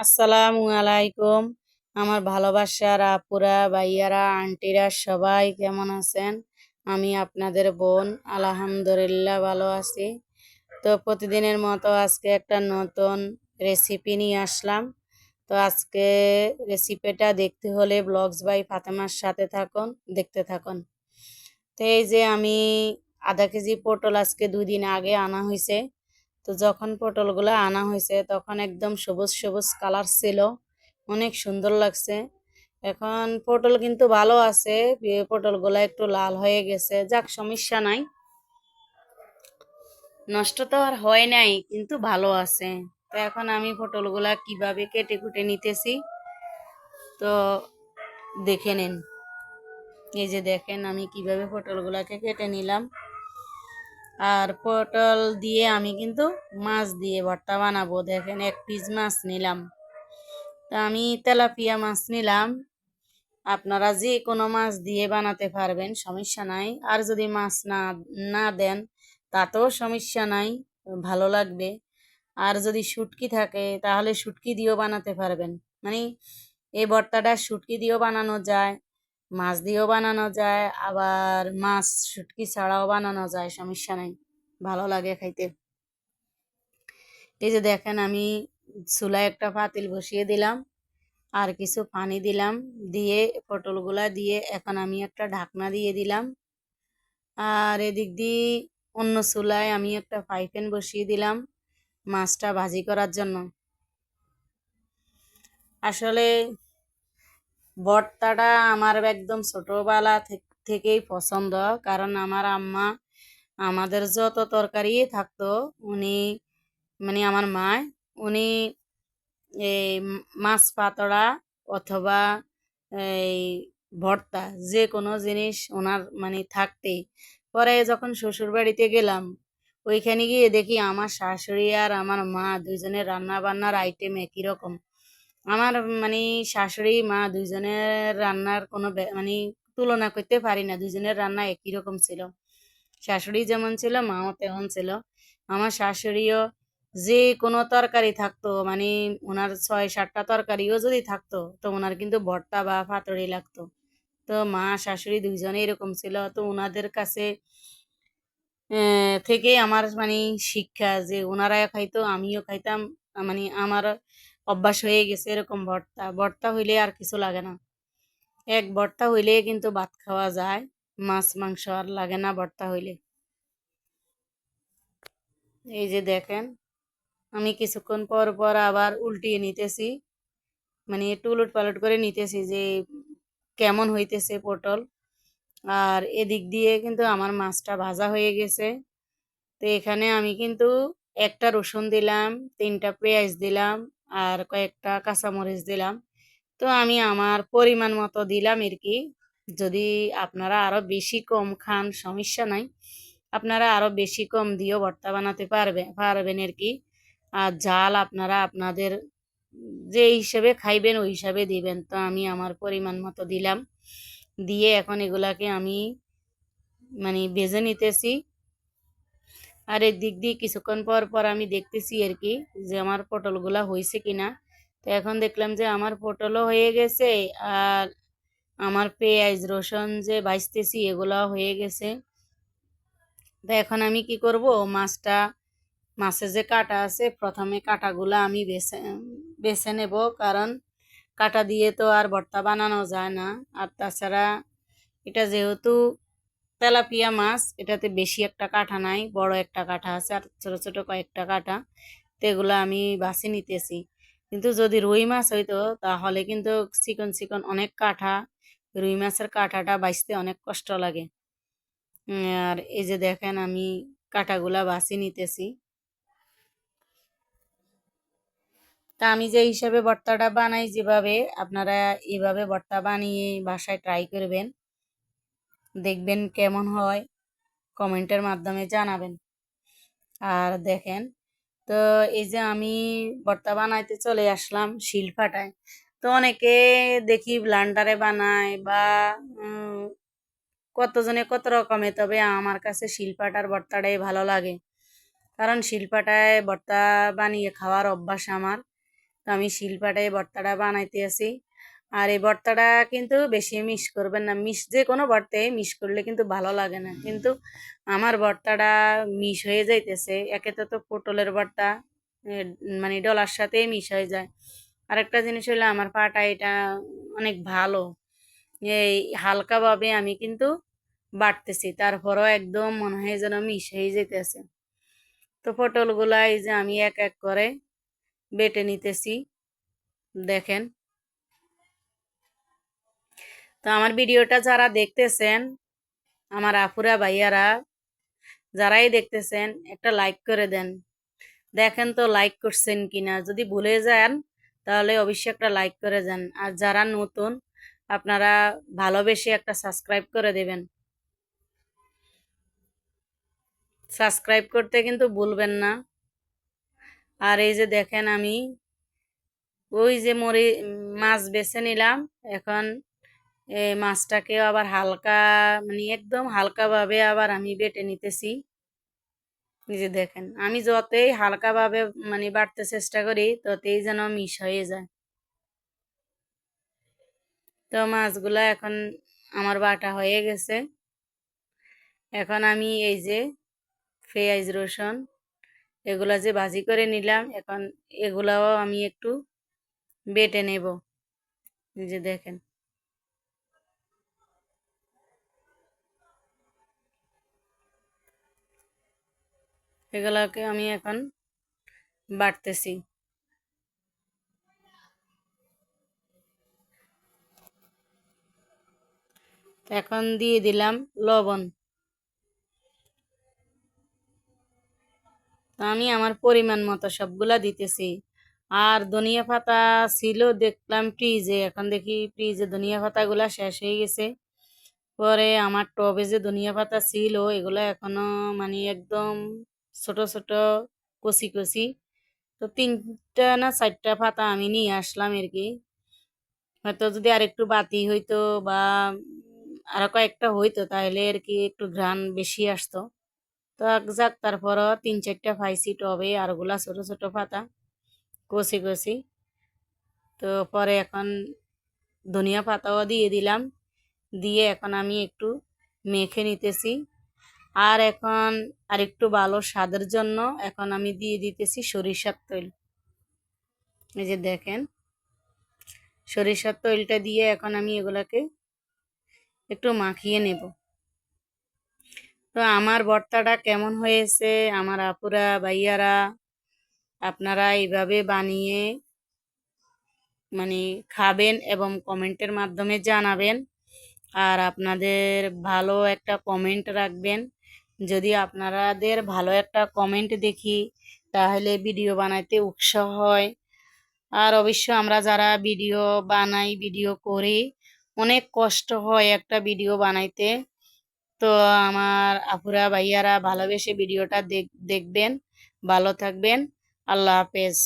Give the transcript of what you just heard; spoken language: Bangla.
আসসালামু আলাইকুম। আমার ভালোবাসার আপুরা, ভাইয়ারা, আন্টিরা সবাই কেমন আছেন? আমি আপনাদের বোন, আলহামদুলিল্লাহ ভালো আছি। তো প্রতিদিনের মতো আজকে একটা নতুন রেসিপি নিয়ে আসলাম। তো আজকে রেসিপিটা দেখতে হলে ব্লগস বাই ফাতেমার সাথে থাকুন, দেখতে থাকুন। তো এই যে আমি আধা কেজি পটল আজকে দুদিন আগে আনা হয়েছে তো যখন পটলগুলো আনা হয়েছে, তখন একদম সবুজ সবুজ কালার ছিল। অনেক সুন্দর লাগছে। এখন পটল কিন্তু ভালো আছে। পটলগুলো একটু লাল হয়ে গেছে। যাক, সমস্যা নাই। নষ্ট তো আর হয় নাই, কিন্তু ভালো আছে। তো এখন আমি পটলগুলা কীভাবে কেটে কুটে নিতেছি, তো দেখে নিন। এই যে দেখেন আমি কীভাবে পটলগুলাকে কেটে নিলাম। আর পটল দিয়ে আমি কিন্তু মাছ দিয়ে ভর্তা বানাবো। দেখেন, এক পিস মাছ নিলাম। তা আমি তেলাপিয়া মাছ নিলাম। আপনারা যে কোনো মাছ দিয়ে বানাতে পারবেন, সমস্যা নাই। আর যদি মাছ না না দেন, তাতেও সমস্যা নাই, ভালো লাগবে। আর যদি শুটকি থাকে, তাহলে শুটকি দিয়েও বানাতে পারবেন। মানে এই ভর্তাটা শুটকি দিয়েও বানানো যায়। মাছ দিয়েও বানানো যায়, আবার মাছ শুটকি ছাড়াও বানানো যায়, সমস্যা নাই, ভালো লাগে খাইতে। এই যে দেখেন আমি চুলায় একটা পাতিল বসিয়ে দিলাম, আর কিছু পানি দিলাম, দিয়ে পটলগুলা দিয়ে এখন আমি একটা ঢাকনা দিয়ে দিলাম। আর এদিক দিয়ে অন্য চুলায় আমি একটা পাইপেন বসিয়ে দিলাম মাছটা ভাজি করার জন্য। আসলে ভর্তাটা আমার একদম ছোটোবেলা থেকেই পছন্দ। কারণ আমার আম্মা আমাদের যত তরকারি থাকতো, উনি মানে আমার মা উনি এই মাছ পাতড়া অথবা এই ভর্তা যে কোনো জিনিস ওনার মানে থাকতেই। পরে যখন শ্বশুর বাড়িতে গেলাম, ওইখানে গিয়ে দেখি আমার শাশুড়ি আর আমার মা দুইজনের রান্না বান্নার আইটেম একই রকম। আমার মানে শাশুড়ি, মা দুইজনের রান্নার কোনো মানে তুলনা করতে পারি না। দুইজনের রান্না একই রকম ছিল। শাশুড়ি যেমন ছিল, মাও তেমন ছিল। আমার শাশুড়িও যে কোনো তরকারি থাকতো মানে ওনার ছয়, সাতটা তরকারিও যদি থাকতো, তো ওনার কিন্তু ভর্তা বা পাতড়ি লাগতো। তো মা, শাশুড়ি দুইজনে এরকম ছিল। তো ওনাদের কাছে থেকে আমার মানে শিক্ষা যে ওনারা খাইতো, আমিও খাইতাম। মানে আমার অভ্যাস হয়ে গেছে এরকম ভর্তা। ভর্তা হইলে আর কিছু লাগে না। এক ভর্তা হইলে কিন্তু ভাত খাওয়া যায়, মাছ, মাংস আর লাগে না ভর্তা হইলে। এই যে দেখেন, আমি কিছুক্ষণ পর পর আবার উল্টিয়ে নিতেছি। মানে একটু উলট পালট করে নিতেছি যে কেমন হইতেছে পটল। আর এদিক দিয়ে কিন্তু আমার মাছটা ভাজা হয়ে গেছে। তো এখানে আমি কিন্তু একটা রসুন দিলাম, তিনটা পেঁয়াজ দিলাম আর কয়েকটা কাঁচামরিচ দিলাম। তো আমি আমার পরিমাণ মতো দিলাম আর কি। যদি আপনারা আরও বেশি কম খান, সমস্যা নাই। আপনারা আরও বেশি কম দিয়েও ভর্তা বানাতে পারবে, পারবেন আর কি। আর জাল আপনারা আপনাদের যে হিসেবে খাইবেন, ওই হিসাবে দিবেন। তো আমি আমার পরিমাণ মতো দিলাম। দিয়ে এখন এগুলাকে আমি মানে বেজে নিতেছি। আর এর দিক দিয়ে কিছুক্ষণ পর পর আমি দেখতেছি আর কি যে আমার পটলগুলা হয়েছে কিনা। তো এখন দেখলাম যে আমার পটলও হয়ে গেছে আর আমার পেঁয়াজ, রসুন যে বাঁচতেছি এগুলাও হয়ে গেছে। তো এখন আমি কি করব? মাছটা, মাছে যে কাটা আছে, প্রথমে কাটাগুলো আমি বেছে বেছে নেব কারণ কাটা দিয়ে তো আর ভর্তা বানানো যায় না। আর তাছাড়া এটা যেহেতু তেলাপিয়া মাছ, এটাতে বেশি একটা কাঠা নাই, বড় একটা কাঠা আছে আর ছোট ছোট কয়েকটা কাঠা তো এগুলো আমি বাছি নিতেছি। কিন্তু যদি রুই মাছ হইতো, তাহলে কিন্তু চিকন চিকন অনেক কাঠা রুই মাছের কাঁটাটা বাঁচতে অনেক কষ্ট লাগে। আর এই যে দেখেন আমি কাঁটাগুলা বাছি নিতেছি। তা আমি যে হিসাবে ভর্তাটা বানাই যেভাবে, আপনারা এভাবে ভর্তা বানিয়ে বাসায় ট্রাই করবেন। দেখবেন কেমন হয়, কমেন্টের মাধ্যমে জানাবেন। আর দেখেন, তো এই যে আমি ভর্তা বানাইতে চলে আসলাম শিলফাটায়। তো অনেকে দেখি ব্লান্ডারে বানায় বা কতজনে কত রকমে, তবে আমার কাছে শিলপাটার ভর্তাটাই ভালো লাগে। কারণ শিলপাটায় ভর্তা বানিয়ে খাওয়ার অভ্যাস আমার। তো আমি শিলপাটায় ভর্তাটা বানাইতে আছি আর এই ভর্তাটা কিন্তু বেশি মিস করবেন না। মিস যে কোনো ভর্তায় মিস করলে কিন্তু ভালো লাগে না। কিন্তু আমার ভর্তাটা মিস হয়ে যাইতেছে। একে তো পটলের ভর্তা মানে ডলার সাথে মিস হয়ে যায়। আরেকটা জিনিস হলো আমার পাটা এটা অনেক ভালো। এই হালকাভাবে আমি কিন্তু বাটতেছি, তারপরও একদম মনে হয় যেন মিস হয়ে যেতেছে তো পটলগুলা এই যে আমি এক এক করে বেটে নিতেছি। দেখেন। তো আমার ভিডিওটা যারা দেখতেছেন, আমার আফুরা ভাইয়ারা, যারাই দেখতেছেন, একটা লাইক করে দেন। দেখেন তো লাইক করছেন কিনা। যদি ভুলে যান, তাহলে অবশ্যই একটা লাইক করে যান আর যারা নতুন, আপনারা ভালোবেসে একটা সাবস্ক্রাইব করে দেবেন। সাবস্ক্রাইব করতে কিন্তু ভুলবেন না। আর এই যে দেখেন আমি, ওই যে মরি, মাছ বেছে নিলাম, এখন এই মাছটাকে আবার হালকা মানে একদম হালকাভাবে আবার আমি বেটে নিতেছি। যে দেখেন, আমি যতই হালকাভাবে মানে বাটতে চেষ্টা করি, ততই যেন মিস হয়ে যায়। তো মাছগুলো এখন আমার বাটা হয়ে গেছে। এখন আমি এই যে পেঁয়াজ, রসুন এগুলা যে ভাজি করে নিলাম, এখন এগুলাও আমি একটু বেটে নেব। যে দেখেন। এগুলাকে আমি এখন বাটতেছি এখন দিয়ে দিলাম লবণ। আমি আমার পরিমাণ মতো সবগুলা দিতেছি। আর ধনিয়া পাতা ছিল, দেখলাম ফ্রিজে। এখন দেখি ফ্রিজে ধনিয়া পাতাগুলা শেষ হয়ে গেছে। পরে আমার টবে যে ধনিয়া পাতা ছিল, এগুলো এখনও মানে একদম ছোট ছোট কচি কচি তো তিনটা না চারটা পাতা আমি নিয়ে আসলাম আর কি। হয়তো যদি আর একটু বাতি হইতো বা আরও কয়েকটা হইতো তাহলে আর কি একটু ঘ্রাণ বেশি আসতো। তো যাক, তারপরও তিন চারটা পাইছি টবে আর ওগুলা ছোট ছোট পাতা, কষি কষি। তো পরে এখন ধনিয়া পাতাও দিয়ে দিলাম। দিয়ে এখন আমি একটু মেখে নিতেছি। আর এখন আর একটু ভালো স্বাদের জন্য এখন আমি দিয়ে দিতেছি সরিষার তৈল। এই যে দেখেন, সরিষার তৈলটা দিয়ে এখন আমি এগুলাকে একটু মাখিয়ে নেব। তো আমার ভর্তাটা কেমন হয়েছে, আমার আপুরা, ভাইয়ারা, আপনারা এইভাবে বানিয়ে মানে খাবেন এবং কমেন্টের মাধ্যমে জানাবেন। আর আপনাদের ভালো একটা কমেন্ট রাখবেন। যদি আপনারাদের ভালো একটা কমেন্ট দেখি, তাহলে ভিডিও বানাইতে উৎসাহ হয়। আর অবশ্য আমরা যারা ভিডিও বানাই ভিডিও করি, অনেক কষ্ট হয় একটা ভিডিও বানাইতে। তো আমার আপুরা, ভাইয়ারা ভালোবেসে ভিডিওটা দেখবেন। ভালো থাকবেন। আল্লাহ হাফেজ।